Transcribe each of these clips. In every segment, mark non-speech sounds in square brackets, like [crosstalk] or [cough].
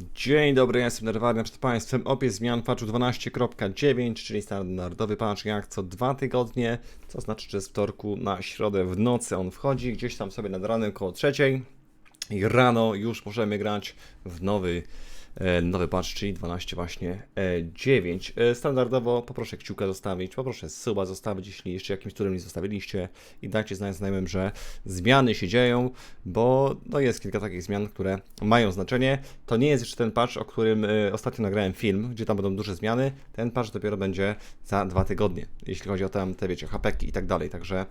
Dzień dobry, jestem Nerwarny przed Państwem. Opis zmian patchu 12.9, czyli standardowy patch jak co dwa tygodnie, co znaczy, że z wtorku na środę w nocy on wchodzi, gdzieś tam sobie nad ranem koło trzeciej i rano już możemy grać w nowy, nowy patch, czyli 12 właśnie e, 9. E, Standardowo poproszę kciuka zostawić, poproszę suba zostawić, jeśli jeszcze jakimś którym nie zostawiliście i dajcie znać znajomym, że zmiany się dzieją, bo no jest kilka takich zmian, które mają znaczenie. To nie jest jeszcze ten patch, o którym e, ostatnio nagrałem film, gdzie tam będą duże zmiany. Ten patch dopiero będzie za dwa tygodnie, jeśli chodzi o tam te, wiecie, hapeki i tak dalej. Także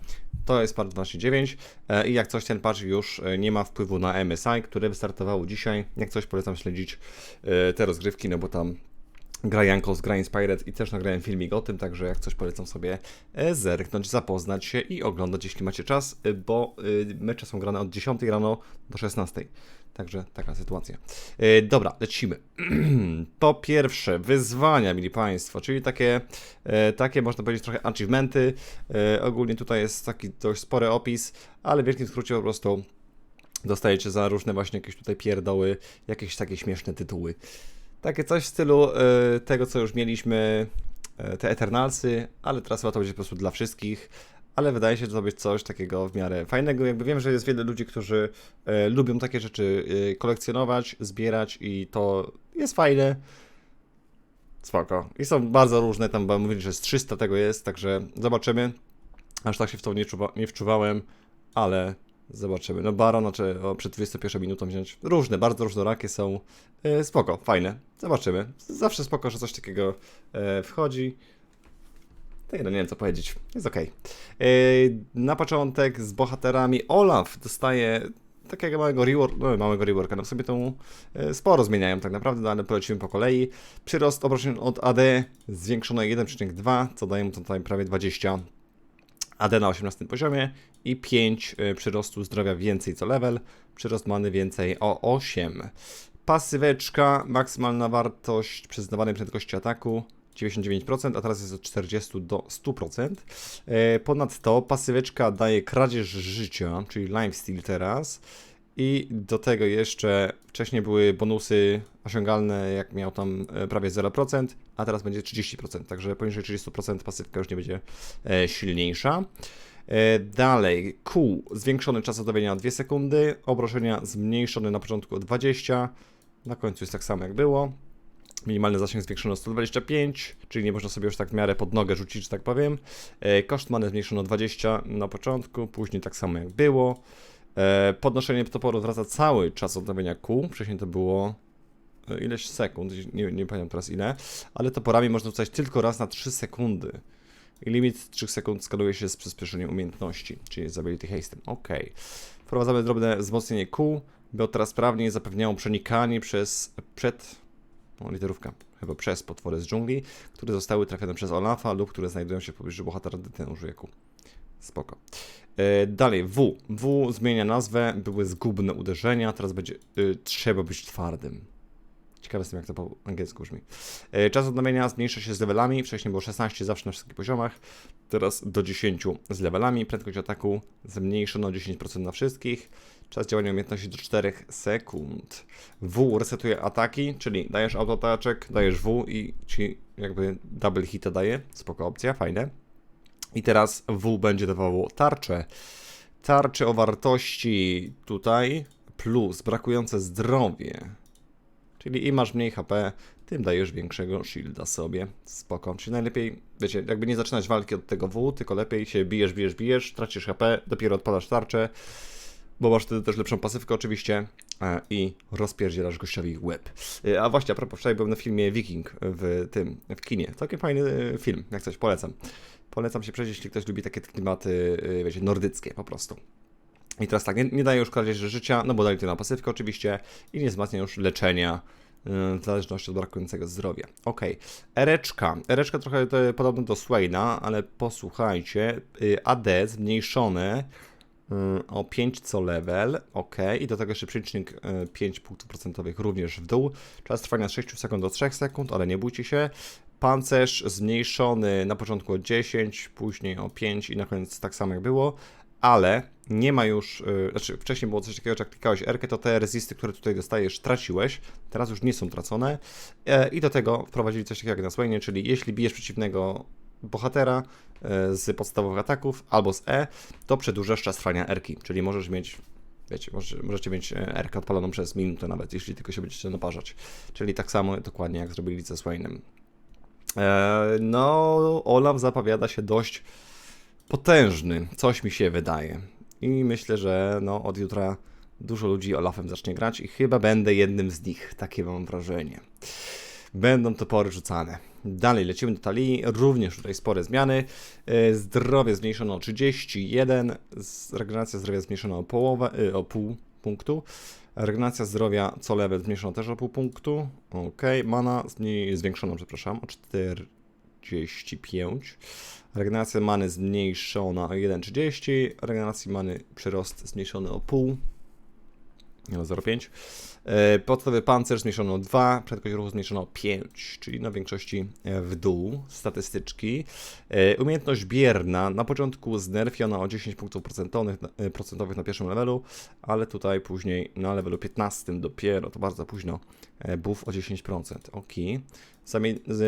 to jest patch 12.9 e, i jak coś ten patch już e, nie ma wpływu na MSI, które wystartowało dzisiaj. Jak coś polecam śledzić e, te rozgrywki, no bo tam gra Jankos, gra Inspired i też nagrałem filmik o tym, także jak coś polecam sobie e, zerknąć, zapoznać się i oglądać, jeśli macie czas, e, bo e, mecze są grane od 10 rano do 16. Także taka sytuacja. E, Dobra, lecimy. [clears throat] Po pierwsze, wyzwania, mili Państwo, czyli takie, e, takie można powiedzieć trochę achievementy. E, Ogólnie tutaj jest taki dość spory opis, ale w wielkim skrócie po prostu dostajecie za różne właśnie jakieś tutaj pierdoły, jakieś takie śmieszne tytuły. Takie coś w stylu e, tego, co już mieliśmy, e, te Eternalsy, ale teraz chyba to będzie po prostu dla wszystkich. Ale wydaje się, że to być coś takiego w miarę fajnego. Jakby wiem, że jest wiele ludzi, którzy e, lubią takie rzeczy e, kolekcjonować, zbierać i to jest fajne. Spoko. I są bardzo różne, tam bo mówili, że z 300 tego jest, także zobaczymy. Aż tak się w to nie, czuwa, nie wczuwałem, ale zobaczymy. No Baron, znaczy o, przed 21 minutą wziąć. Różne, bardzo różnorakie są. E, spoko, fajne. Zobaczymy. Zawsze spoko, że coś takiego e, wchodzi. Tak, no nie wiem co powiedzieć. Jest okej. E, Na początek z bohaterami Olaf dostaje takiego małego rework, no małego reworka, no w sobie tą e, sporo zmieniają tak naprawdę, no ale polecimy po kolei. Przyrost obrażeń od AD zwiększono o 1,2, co daje mu tutaj prawie 20 AD na 18 poziomie i 5 y, przyrostu zdrowia więcej co level, przyrost many więcej o 8. Pasyweczka, maksymalna wartość przyznawanej prędkości ataku 99%, a teraz jest od 40 do 100%. E, Ponadto pasyweczka daje kradzież życia, czyli lifesteal teraz. I do tego jeszcze wcześniej były bonusy osiągalne, jak miał tam e, prawie 0%, a teraz będzie 30%, także poniżej 30% pasywka już nie będzie e, silniejsza. E, Dalej, Q, zwiększony czas oddawienia o 2 sekundy, obrażenia zmniejszone na początku o 20, na końcu jest tak samo jak było. Minimalny zasięg zwiększono o 125, czyli nie można sobie już tak w miarę pod nogę rzucić, że tak powiem. E, Koszt many zmniejszono o 20 na początku, później tak samo jak było. E, Podnoszenie toporu wraca cały czas odnowienia kół. Wcześniej to było ileś sekund, nie, nie pamiętam teraz ile, ale toporami można rzucać tylko raz na 3 sekundy. I limit 3 sekund skaluje się z przyspieszeniem umiejętności, czyli z ability haste'em. Ok. Wprowadzamy drobne wzmocnienie kół, by od teraz sprawniej zapewniało przenikanie przez przed o, literówka, chyba przez potwory z dżungli, które zostały trafione przez Olafa lub które znajdują się w pobliżu bohatera, gdy ten użyje kół. Spoko. E, dalej, W. W zmienia nazwę, były zgubne uderzenia, teraz będzie y, trzeba być twardym. Ciekawe jestem, jak to po angielsku brzmi. E, czas odnowienia zmniejsza się z levelami, wcześniej było 16 zawsze na wszystkich poziomach, teraz do 10 z levelami, prędkość ataku zmniejszono o 10% na wszystkich, czas działania umiejętności do 4 sekund. W resetuje ataki, czyli dajesz autotaczek, dajesz W i ci jakby double hita daje, spoko opcja, fajne. I teraz W będzie dawało tarczę. Tarcze o wartości tutaj plus brakujące zdrowie. Czyli im masz mniej HP, tym dajesz większego shielda sobie. Spoko. Czyli najlepiej, wiecie, jakby nie zaczynać walki od tego W, tylko lepiej się bijesz, bijesz, bijesz, tracisz HP, dopiero odpalasz tarczę, bo masz wtedy też lepszą pasywkę oczywiście e, i rozpierdzielasz gościowi łeb. E, A właśnie, a propos, wczoraj byłem na filmie Viking w tym, w kinie. Całkiem fajny e, film, jak coś, polecam. Polecam się przejść, jeśli ktoś lubi takie klimaty, wiecie, nordyckie po prostu. I teraz tak, nie, nie daje już kradzieży życia, no bo dali to na pasywkę oczywiście i nie wzmacnia już leczenia yy, w zależności od brakującego zdrowia. Ok, Ereczka. Ereczka trochę to, podobno do Swaina, ale posłuchajcie, yy, AD zmniejszone yy, o 5 co level, ok, i do tego jeszcze przelicznik yy, 5 punktów procentowych również w dół. Czas trwania z 6 sekund do 3 sekund, ale nie bójcie się. Pancerz zmniejszony na początku o 10, później o 5 i na koniec tak samo jak było, ale nie ma już, yy, znaczy wcześniej było coś takiego, że jak klikałeś R, to te resisty, które tutaj dostajesz, traciłeś, teraz już nie są tracone e, i do tego wprowadzili coś takiego jak na Swainie, czyli jeśli bijesz przeciwnego bohatera e, z podstawowych ataków albo z E, to przedłużasz czas trwania R-ki, czyli możesz mieć wiecie, może, możecie mieć R odpaloną przez minutę nawet, jeśli tylko się będziecie naparzać. Czyli tak samo dokładnie jak zrobili ze Swainem. E, no, Olaf zapowiada się dość potężny, coś mi się wydaje. I myślę, że no, od jutra dużo ludzi Olafem zacznie grać i chyba będę jednym z nich, takie mam wrażenie. Będą topory rzucane. Dalej lecimy do talii, również tutaj spore zmiany. E, Zdrowie zmniejszono o 31, z- regeneracja zdrowia zmniejszono o połowę, y, o pół punktu. Regeneracja zdrowia co level zmniejszono też o pół punktu. Ok, mana zmniej- zwiększono, przepraszam, o 45. Regeneracja many zmniejszona o 1,30. Regeneracji many przyrost zmniejszony o pół. Nie, o 0,5. E, Podstawowy pancerz zmniejszono o 2, prędkość ruchu zmniejszono o 5, czyli na większości e, w dół statystyczki. E, Umiejętność bierna na początku znerfiona o 10 punktów procentowych, procentowych na pierwszym levelu, ale tutaj później na levelu 15 dopiero, to bardzo późno, buff o 10%. Ok.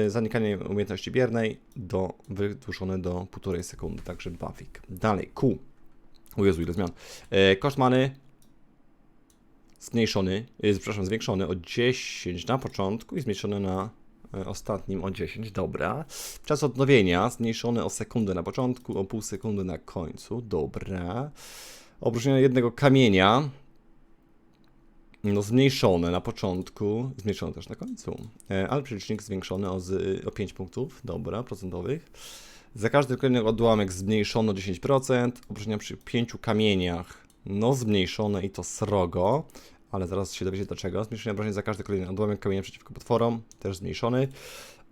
Zanikanie umiejętności biernej do, wydłużone do 1,5 sekundy, także buffik. Dalej, Q. O Jezu, ile zmian. Koszt many zmniejszony, y, przepraszam, zwiększony o 10 na początku i zmniejszony na y, ostatnim o 10, dobra. Czas odnowienia. Zmniejszony o sekundę na początku, o pół sekundy na końcu, dobra. Obróżnienie jednego kamienia, no zmniejszone na początku, zmniejszone też na końcu, e, ale przelicznik zwiększony o, z, o 5 punktów, dobra, procentowych. Za każdy kolejny odłamek zmniejszono 10%, obróżnienia przy 5 kamieniach, no zmniejszone i to srogo, ale zaraz się dowiecie dlaczego. Zmniejszenie obrażeń za każdy kolejny odłamek kamienia przeciwko potworom, też zmniejszony.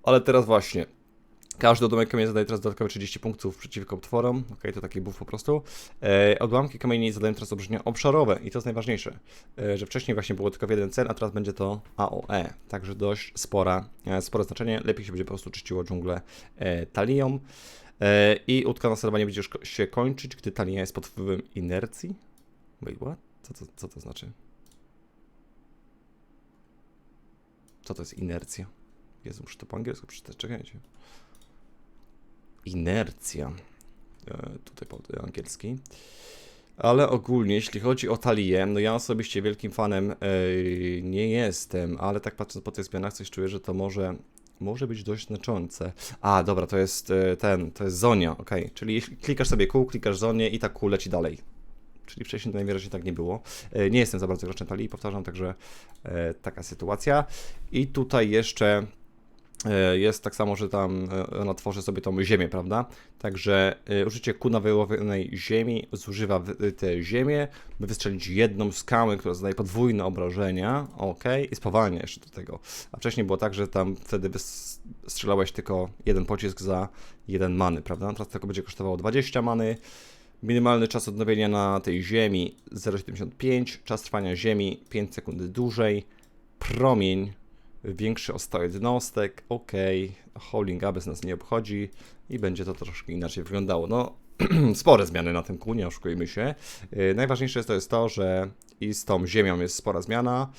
Ale teraz właśnie, każdy odłamek kamienia zadaje teraz dodatkowe 30 punktów przeciwko potworom, ok, to taki buff po prostu. E, odłamki kamieni zadają teraz obrażenia obszarowe i to jest najważniejsze, e, że wcześniej właśnie było tylko w jeden cel, a teraz będzie to AOE, także dość spora, e, spore znaczenie, lepiej się będzie po prostu czyściło dżunglę e, talią. E, I utka na sterowanie będzie już się kończyć, gdy talia jest pod wpływem inercji. Wait, what? Co to, co to znaczy? Co to jest inercja? Jezu, muszę to po angielsku przeczytać, czekajcie. Inercja. E, tutaj po angielski. Ale ogólnie, jeśli chodzi o talię, no ja osobiście wielkim fanem e, nie jestem, ale tak patrząc po tych zmianach, coś czuję, że to może, może być dość znaczące. A, dobra, to jest e, ten, to jest zonia, ok. Czyli jeśli klikasz sobie kół, klikasz zonię i tak kół leci dalej. Czyli wcześniej to najwyraźniej tak nie było. E, Nie jestem za bardzo graczem talii, powtarzam, także e, taka sytuacja. I tutaj jeszcze e, jest tak samo, że tam ona tworzy sobie tą ziemię, prawda? Także użycie ku na wyłowionej ziemi zużywa tę ziemię, by wystrzelić jedną skałę, która zadaje podwójne obrażenia, ok, i spowalnia jeszcze do tego. A wcześniej było tak, że tam wtedy strzelałeś tylko jeden pocisk za jeden many, prawda? Teraz tylko będzie kosztowało 20 many. Minimalny czas odnowienia na tej ziemi 0,75, czas trwania ziemi 5 sekund dłużej, promień większy o 100 jednostek, ok, holding Abyss nas nie obchodzi i będzie to troszkę inaczej wyglądało. No, [clears throat] spore zmiany na tym kół, nie oszukujmy się. Yy, najważniejsze jest to, jest to, że i z tą ziemią jest spora zmiana,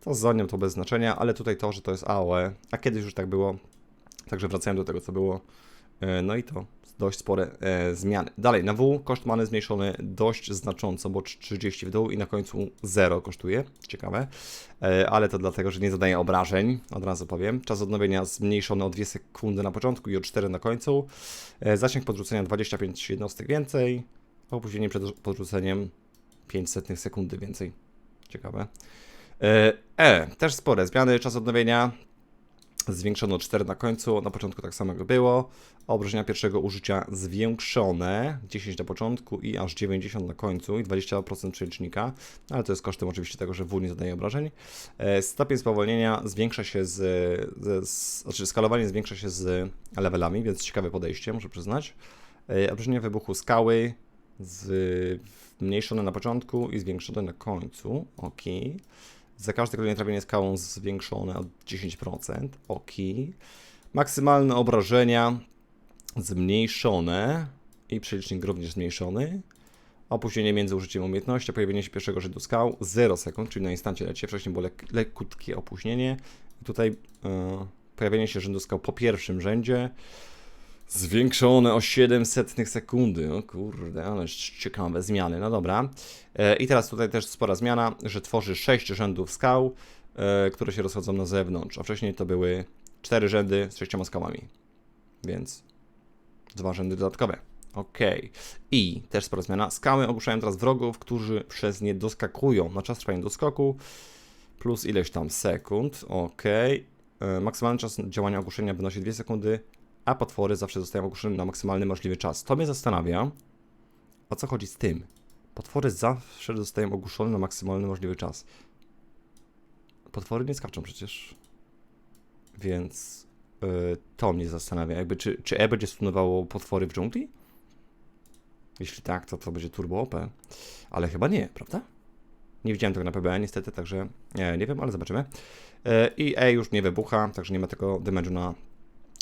to z zonią to bez znaczenia, ale tutaj to, że to jest AOE, a kiedyś już tak było, także wracając do tego, co było, No i to dość spore e, zmiany. Dalej, na W koszt many zmniejszony dość znacząco, bo 30 w dół i na końcu 0 kosztuje. Ciekawe. E, ale to dlatego, że nie zadaje obrażeń, od razu powiem. Czas odnowienia zmniejszony o 2 sekundy na początku i o 4 na końcu. E, zasięg podrzucenia 25 jednostek więcej. Opóźnienie przed podrzuceniem 500 sekundy więcej. Ciekawe. E, E, też spore zmiany. Czas odnowienia zwiększono 4 na końcu, na początku tak samo było. Obrażenia pierwszego użycia zwiększone, 10 na początku i aż 90 na końcu i 20% przelicznika, ale to jest kosztem oczywiście tego, że W nie zadaje obrażeń. E, Stopień spowolnienia zwiększa się z, z, z znaczy skalowanie zwiększa się z levelami, więc ciekawe podejście, muszę przyznać. E, Obrażenia wybuchu skały zmniejszone na początku i zwiększone na końcu, ok. Za każde kolejne trafienie skałą zwiększone o 10%. Ok. Maksymalne obrażenia zmniejszone i przelicznik również zmniejszony. Opóźnienie między użyciem umiejętności, a pojawienie się pierwszego rzędu skał 0 sekund, czyli na instancie lecie. Wcześniej było lek lekutkie opóźnienie. Tutaj e, pojawienie się rzędu skał po pierwszym rzędzie zwiększone o 700 sekundy. O kurde, ale ciekawe zmiany. No dobra. E, I teraz tutaj też spora zmiana, że tworzy 6 rzędów skał, e, które się rozchodzą na zewnątrz, a wcześniej to były 4 rzędy z 6 skałami. Więc dwa rzędy dodatkowe. Ok. I też spora zmiana. Skały ogłuszają teraz wrogów, którzy przez nie doskakują na czas trwania doskoku plus ileś tam sekund. Ok. E, Maksymalny czas działania ogłuszenia wynosi 2 sekundy, a potwory zawsze zostają ogłuszone na maksymalny możliwy czas. To mnie zastanawia, o co chodzi z tym. Potwory zawsze zostają ogłuszone na maksymalny możliwy czas. Potwory nie skaczą przecież. Więc e, to mnie zastanawia. Jakby, czy, czy E będzie stunowało potwory w dżungli? Jeśli tak, to to będzie turbo OP. Ale chyba nie, prawda? Nie widziałem tego na PBE niestety, także nie, nie wiem, ale zobaczymy. E, I E już nie wybucha, także nie ma tego damage'u na,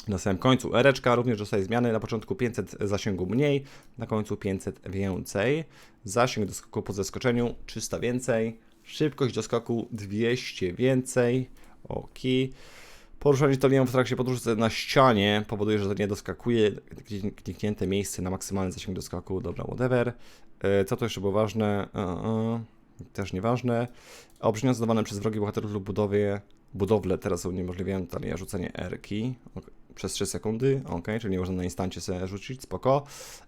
na samym końcu. Ereczka również dostaje zmiany. Na początku 500 zasięgu mniej, na końcu 500 więcej. Zasięg do skoku po zeskoczeniu 300 więcej. Szybkość do skoku 200 więcej. Ok. Poruszanie talią w trakcie podróży na ścianie powoduje, że to nie doskakuje. Kliknięte miejsce na maksymalny zasięg doskoku. Dobra, whatever. E, Co to jeszcze było ważne? E, e, Też nieważne. Obrzydlione zadawane przez wrogi bohaterów lub budowie, budowle teraz uniemożliwiają talia rzucenie R-ki ok, przez 3 sekundy, ok, czyli nie można na instancie sobie rzucić, spoko.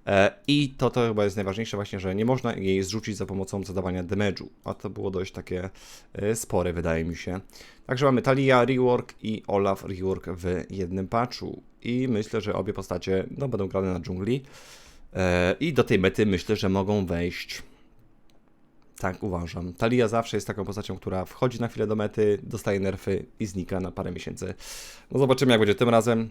E, I to, to chyba jest najważniejsze właśnie, że nie można jej zrzucić za pomocą zadawania damage'u, a to było dość takie e, spore, wydaje mi się. Także mamy Talia rework i Olaf rework w jednym patchu i myślę, że obie postacie no, będą grane na dżungli e, i do tej mety myślę, że mogą wejść tak, uważam. Talia zawsze jest taką postacią, która wchodzi na chwilę do mety, dostaje nerfy i znika na parę miesięcy. No zobaczymy, jak będzie tym razem.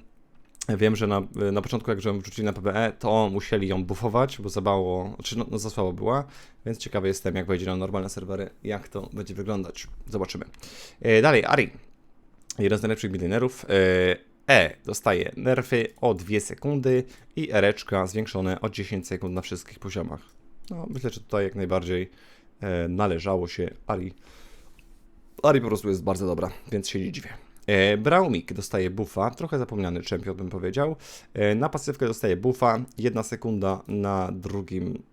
Wiem, że na, na początku, jak ją wrzucili na PBE, to musieli ją buffować, bo za mało, czy no, no za słabo była, więc ciekawy jestem, jak wejdzie na normalne serwery, jak to będzie wyglądać. Zobaczymy. E, dalej, Ari. Jeden z najlepszych milionerów. E, E dostaje nerfy o 2 sekundy i Ereczka zwiększone o 10 sekund na wszystkich poziomach. No, myślę, że tutaj jak najbardziej należało się Ari. Ari po prostu jest bardzo dobra, więc się nie dziwię. E, Braumik dostaje buffa, trochę zapomniany czempion bym powiedział. E, na pasywkę dostaje buffa, jedna sekunda na drugim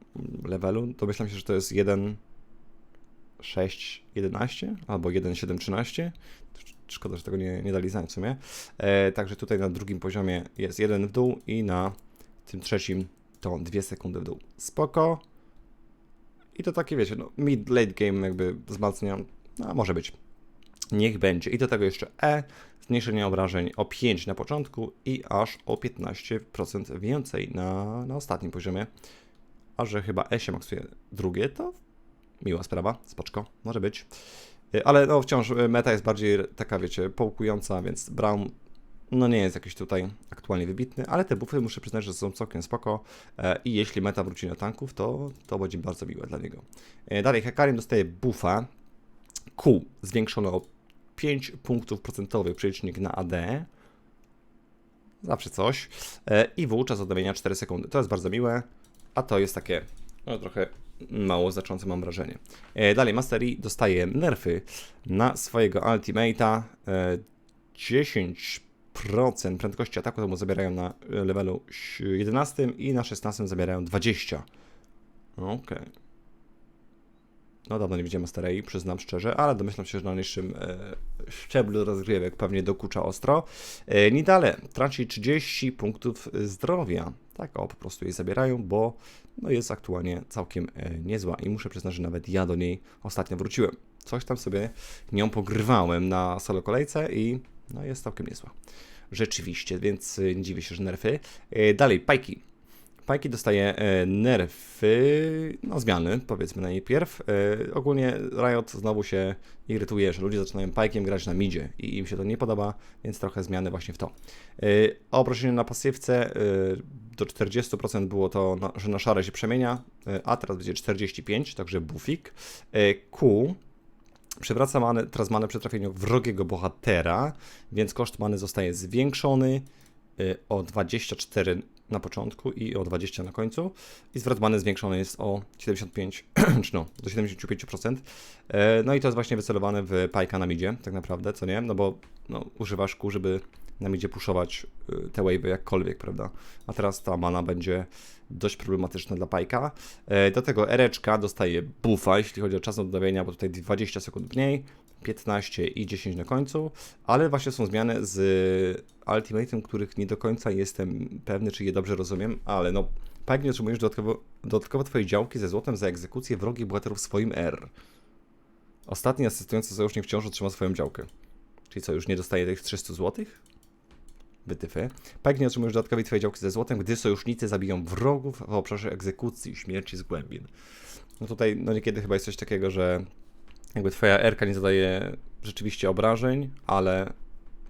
levelu. Domyślam się, że to jest 1 6 11 albo 1 7 13. Szkoda, że tego nie, nie dali znać w sumie. E, także tutaj na drugim poziomie jest jeden w dół i na tym trzecim to 2 sekundy w dół. Spoko. I to takie, wiecie, no, mid-late game jakby wzmacnia, no może być. Niech będzie. I do tego jeszcze E, zmniejszenie obrażeń o 5 na początku i aż o 15% więcej na, na ostatnim poziomie. A że chyba E się maksuje drugie, to miła sprawa, spoczko, może być. Y, Ale no wciąż meta jest bardziej taka, wiecie, połkująca, więc Brown no nie jest jakiś tutaj aktualnie wybitny, ale te bufy muszę przyznać, że są całkiem spoko e, i jeśli meta wróci na tanków, to, to będzie bardzo miłe dla niego. E, dalej, Hekarim dostaje bufa Q zwiększono o 5 punktów procentowych przelicznik na AD. Zawsze coś. E, I W czas odmienia 4 sekundy. To jest bardzo miłe, a to jest takie no, trochę mało znaczące mam wrażenie. Dalej, Master dostaje nerfy na swojego ultimate'a. 10 20% prędkości ataku, to mu zabierają na e, levelu 11 i na 16 zabierają 20. Okej. Okay. No dawno nie widziałem Asterei, przyznam szczerze, ale domyślam się, że na niższym e, szczeblu rozgrywek pewnie dokucza ostro. E, Nidale traci 30 punktów zdrowia. Tak, o, po prostu jej zabierają, bo no, jest aktualnie całkiem e, niezła i muszę przyznać, że nawet ja do niej ostatnio wróciłem. Coś tam sobie nią pogrywałem na solo kolejce i no, jest całkiem niezła. Rzeczywiście, więc e, nie dziwię się, że nerfy. E, Dalej, Pajki. Pajki dostaje e, nerfy, no zmiany, powiedzmy najpierw. E, ogólnie Riot znowu się irytuje, że ludzie zaczynają Pajkiem grać na midzie i im się to nie podoba, więc trochę zmiany właśnie w to. E, obrażenie na pasywce do 40% było to, na, że na szare się przemienia, a teraz będzie 45, także buffik. E, Q przywraca manę, teraz manę przy trafieniu wrogiego bohatera, więc koszt many zostaje zwiększony y, o 24 na początku i o 20 na końcu. I zwrot many zwiększony jest o 75, [clears throat] czy no, do 75%. E, No i to jest właśnie wycelowane w pajka na midzie, tak naprawdę, co nie? No bo no, używasz kół, żeby na midzie puszować y, te wave'y jakkolwiek, prawda? A teraz ta mana będzie dość problematyczna dla pajka. E, Do tego ereczka dostaje buffa, jeśli chodzi o czas odnowienia, bo tutaj 20 sekund mniej, 15 i 10 na końcu, ale właśnie są zmiany z Ultimatem, których nie do końca jestem pewny, czy je dobrze rozumiem, ale no, Pike nie otrzymujesz dodatkowo, dodatkowo twojej działki ze złotem za egzekucję wrogich bohaterów swoim R. Ostatni asystujący sojusznik wciąż otrzyma swoją działkę. Czyli co, już nie dostaje tych 300 złotych? Wytyfy. Pike nie otrzymujesz dodatkowej twojej działki ze złotem, gdy sojusznicy zabiją wrogów w obszarze egzekucji, śmierci z głębin. No tutaj, no niekiedy chyba jest coś takiego, że jakby twoja erka nie zadaje rzeczywiście obrażeń, ale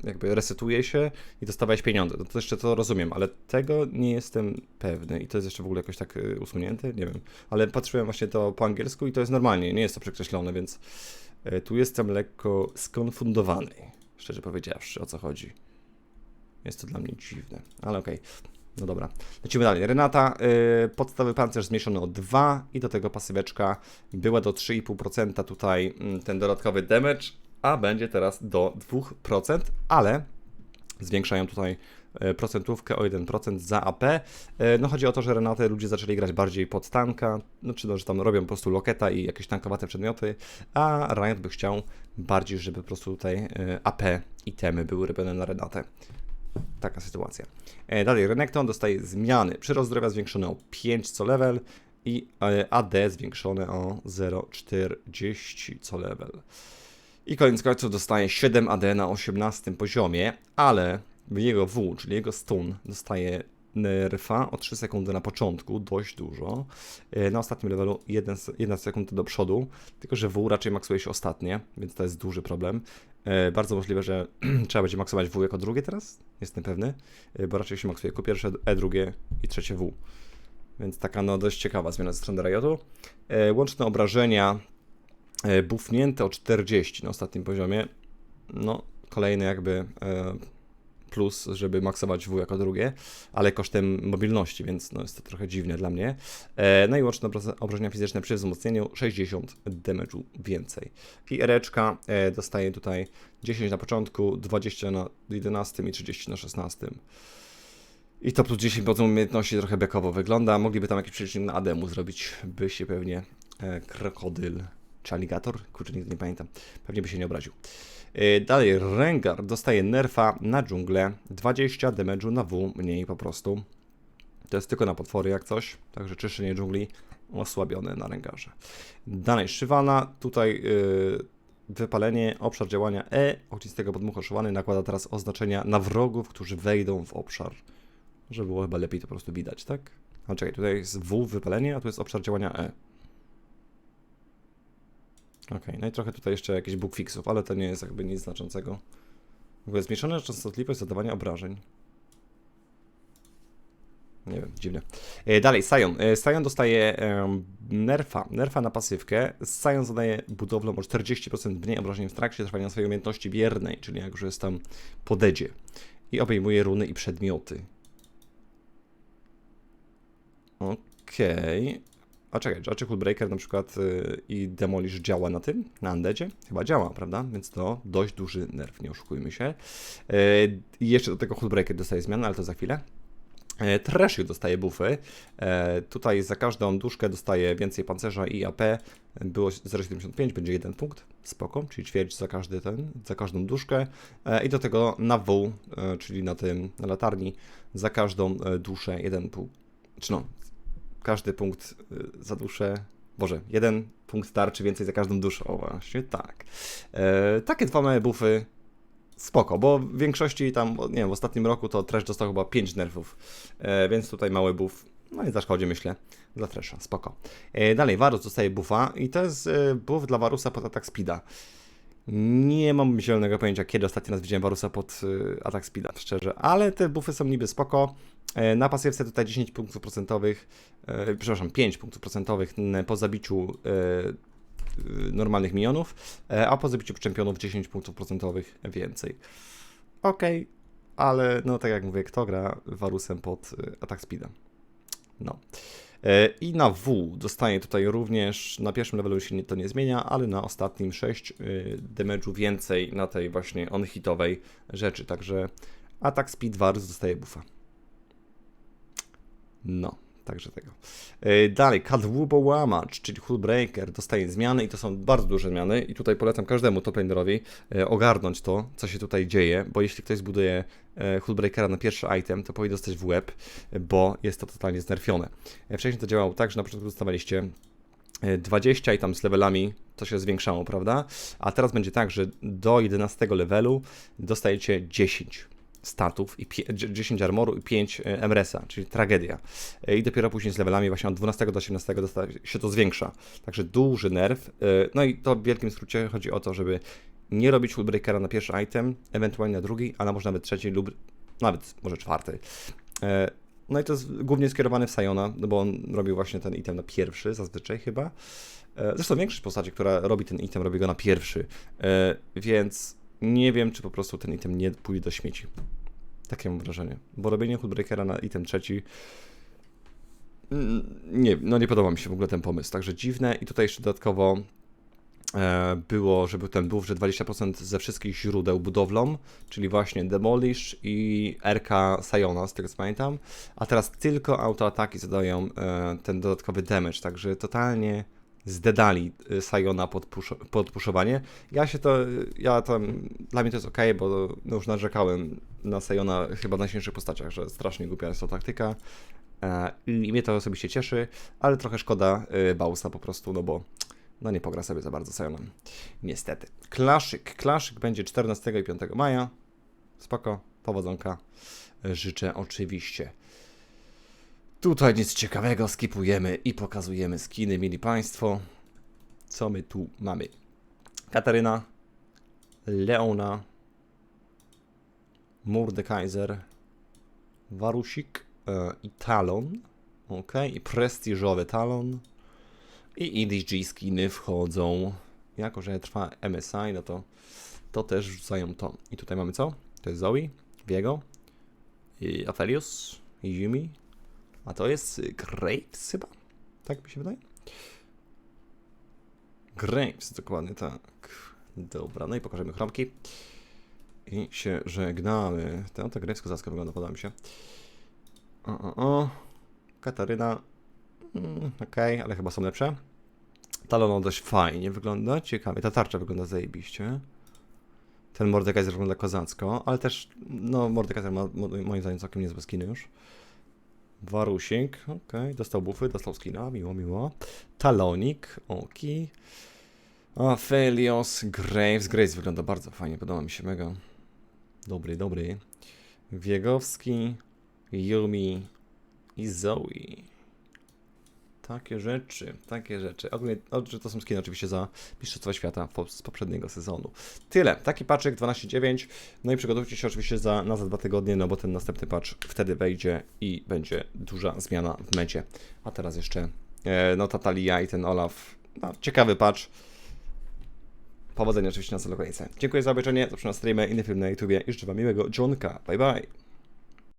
jakby resetuje się i dostawałeś pieniądze. No to jeszcze to rozumiem, ale tego nie jestem pewny i to jest jeszcze w ogóle jakoś tak y, usunięte, nie wiem. Ale patrzyłem właśnie to po angielsku i to jest normalnie, nie jest to przekreślone, więc y, tu jestem lekko skonfundowany, szczerze powiedziawszy, o co chodzi. Jest to dla mnie dziwne, ale okej. No dobra, lecimy dalej. Renata, y, podstawowy pancerz zmniejszony o 2 i do tego pasyweczka była do 3,5% tutaj mm, ten dodatkowy damage, a będzie teraz do 2%, ale zwiększają tutaj e, procentówkę o 1% za AP. E, No chodzi o to, że Renatę ludzie zaczęli grać bardziej pod tanka, no czy no, że tam robią po prostu loketa i jakieś tankowate przedmioty, a Riot by chciał bardziej, żeby po prostu tutaj e, AP itemy były robione na Renatę. Taka sytuacja. E, Dalej, Renekton dostaje zmiany. Przyrost zdrowia zwiększony o 5 co level i e, AD zwiększone o 0,40 co level. I koniec końców dostaje 7 AD na 18 poziomie, ale jego W, czyli jego stun, dostaje nerfa o 3 sekundy na początku, dość dużo. E, Na ostatnim levelu 1, 1 sekund do przodu, tylko że W raczej maksuje się ostatnie, więc to jest duży problem. E, Bardzo możliwe, że [clears throat] trzeba będzie maksować W jako drugie teraz, jestem pewny, e, bo raczej się maksuje jako pierwsze E, drugie i trzecie W. Więc taka no dość ciekawa zmiana ze strony Riotu. Łączne obrażenia e, buffnięte o 40 na ostatnim poziomie. No, kolejny jakby plus, żeby maksować W jako drugie, ale kosztem mobilności, więc no jest to trochę dziwne dla mnie. E, no i łączne obrażenia fizyczne przy wzmocnieniu 60 damage'u więcej. I Ereczka e, dostaje tutaj 10 na początku, 20 na 11 i 30 na 16. I to plus 10 podzą umiejętności trochę bekowo wygląda. Mogliby tam jakiś przelicznik na Ademu zrobić, by się pewnie e, krokodyl czy aligator, kurczę nigdy nie pamiętam, pewnie by się nie obraził. E, Dalej, Rengar dostaje nerfa na dżunglę, 20 damage'u na W, mniej po prostu. To jest tylko na potwory jak coś, także czyszczenie dżungli osłabione na Rengarze. Dalej, Szywana, tutaj yy, wypalenie, obszar działania E, ognistego podmuchu oszywany nakłada teraz oznaczenia na wrogów, którzy wejdą w obszar. Żeby było chyba lepiej to po prostu widać, tak? A czekaj, tutaj jest W, wypalenie, a tu jest obszar działania E. Okej, no i trochę tutaj jeszcze jakiś bug fixów, ale to nie jest jakby nic znaczącego. W ogóle zmniejszona częstotliwość zadawania obrażeń. Nie wiem, dziwne. E, dalej, Sion. E, Sion dostaje nerfa. Nerfa na pasywkę. Sion zadaje budowlą o 40% mniej obrażeń w trakcie trwania swojej umiejętności biernej, czyli jak już jest tam po dedzie. I obejmuje runy i przedmioty. Okej. A czekaj, czy Hull Breaker na przykład y, i Demolish działa na tym, na Undeadzie? Chyba działa, prawda? Więc to dość duży nerw, nie oszukujmy się. Y, I jeszcze do tego Hull Breaker dostaje zmianę, ale to za chwilę. E, Trashy dostaje buffy. E, Tutaj za każdą duszkę dostaje więcej pancerza i AP. Było 0,75, będzie jeden punkt. Spoko, czyli ćwierć za każdy ten, za każdą duszkę. E, I do tego na W, czyli na tym, na latarni, za każdą duszę jeden punkt. Czy no, każdy punkt y, za duszę. Boże, jeden punkt tarczy więcej za każdą duszę. O, właśnie tak. E, takie dwa małe buffy. Spoko, bo w większości tam, nie wiem, w ostatnim roku to Trash dostał chyba 5 nerfów, e, więc tutaj mały buff, no nie zaszkodzi myślę, dla Trasha, spoko. E, dalej, Varus dostaje buffa i to jest e, buff dla Varusa pod atak speeda. Nie mam zielonego pojęcia, kiedy ostatni raz widziałem Varusa pod y, atak speeda, szczerze, ale te buffy są niby spoko. E, Na pasywce tutaj 10 punktów procentowych, e, przepraszam, 5 punktów procentowych po zabiciu e, y, normalnych minionów, e, a po zabiciu czempionów 10 punktów procentowych więcej. Okej, ale no tak jak mówię, kto gra Varusem pod y, atak speeda? No. I na W dostaje tutaj również, na pierwszym levelu się to nie zmienia, ale na ostatnim 6 damage'u więcej na tej właśnie on-hitowej rzeczy, także atak speed Varus dostaje buffa. No, także tego. E, Dalej, Kadłubo Łamacz, czyli Hullbreaker, dostaje zmiany i to są bardzo duże zmiany i tutaj polecam każdemu toplanerowi e, ogarnąć to, co się tutaj dzieje, bo jeśli ktoś zbuduje e, Hullbreakera na pierwszy item, to powinien dostać w łeb, bo jest to totalnie znerfione. Wcześniej to działało tak, że na początku dostawaliście e, 20 i tam z levelami to się zwiększało, prawda? A teraz będzie tak, że do 11 levelu dostajecie 10 statów i pie- 10 armoru i 5 MRS-a, czyli tragedia. E, I dopiero później z levelami właśnie od 12 do 18 dosta- się to zwiększa. Także duży nerw. E, No i to w wielkim skrócie chodzi o to, żeby nie robić Hullbreakera na pierwszy item, ewentualnie na drugi, ale może nawet trzeci lub nawet może czwarty. E, No i to jest głównie skierowane w Sayona, no bo on robił właśnie ten item na pierwszy zazwyczaj chyba. E, Zresztą większość postaci, która robi ten item, robi go na pierwszy. E, Więc nie wiem, czy po prostu ten item nie pójdzie do śmieci. Takie mam wrażenie. Bo robienie Hoodbreakera na item trzeci. mm, Nie, no nie podoba mi się w ogóle ten pomysł. Także dziwne. I tutaj jeszcze dodatkowo e, było, że był ten buff, że 20% ze wszystkich źródeł budowlą, czyli właśnie Demolish i RK Sayona, z tego co pamiętam. A teraz tylko autoataki zadają e, ten dodatkowy damage. Także totalnie zdedali e, Sayona pod, push, pod. Ja się to, ja tam, dla mnie to jest ok, bo no już narzekałem na Sayona chyba w najsilniejszych postaciach, że strasznie głupia jest to taktyka e, i mnie to osobiście cieszy, ale trochę szkoda e, Bausa po prostu, no bo no nie pogra sobie za bardzo Sayonem, niestety. Klaszyk, klaszyk będzie 14 i 5 maja, spoko, powodzonka życzę oczywiście. Tutaj nic ciekawego, skipujemy i pokazujemy skiny, mieli Państwo. Co my tu mamy? Kataryna, Leona, Mordekaiser, Warusik e, i Talon. Ok, i prestiżowy Talon. I EDG skiny wchodzą. Jako, że trwa MSI, no to to też rzucają to. I tutaj mamy co? To jest Zoe, Viego, i Aphelios, i Yumi. A to jest y, Graves chyba? Tak mi się wydaje? Graves, dokładnie tak. Dobra, no i pokażemy chromki. I się żegnamy. Ten to Graves kozacko wygląda, podoba mi się. O, o, o. Kataryna. Mm, Okej, ale chyba są lepsze. Talono dość fajnie wygląda, ciekawie. Ta tarcza wygląda zajebiście. Ten Mordekaiser wygląda kozacko, ale też, no, Mordekaiser ma mo- moim zdaniem całkiem niezłe skiny już. Warusik, okej, dostał bufy, dostał skina, miło, miło. Talonik, oki. Aphelios, Graves, Graves wygląda bardzo fajnie, podoba mi się mega. Dobry, dobry. Wiegowski, Yumi i Zoe. Takie rzeczy, takie rzeczy. Ogólnie o, że to są skiny oczywiście za Mistrzostwa Świata z poprzedniego sezonu. Tyle. Taki paczek 12.9. No i przygotujcie się oczywiście za, na za dwa tygodnie, no bo ten następny patch wtedy wejdzie i będzie duża zmiana w mecie. A teraz jeszcze e, no Tatalia i ten Olaf. No, ciekawy patch. Powodzenia oczywiście na celu Dziękuję za obejrzenie, zapraszam na streamę, inny film na YouTubie i życzę Wam miłego dzionka. Bye bye.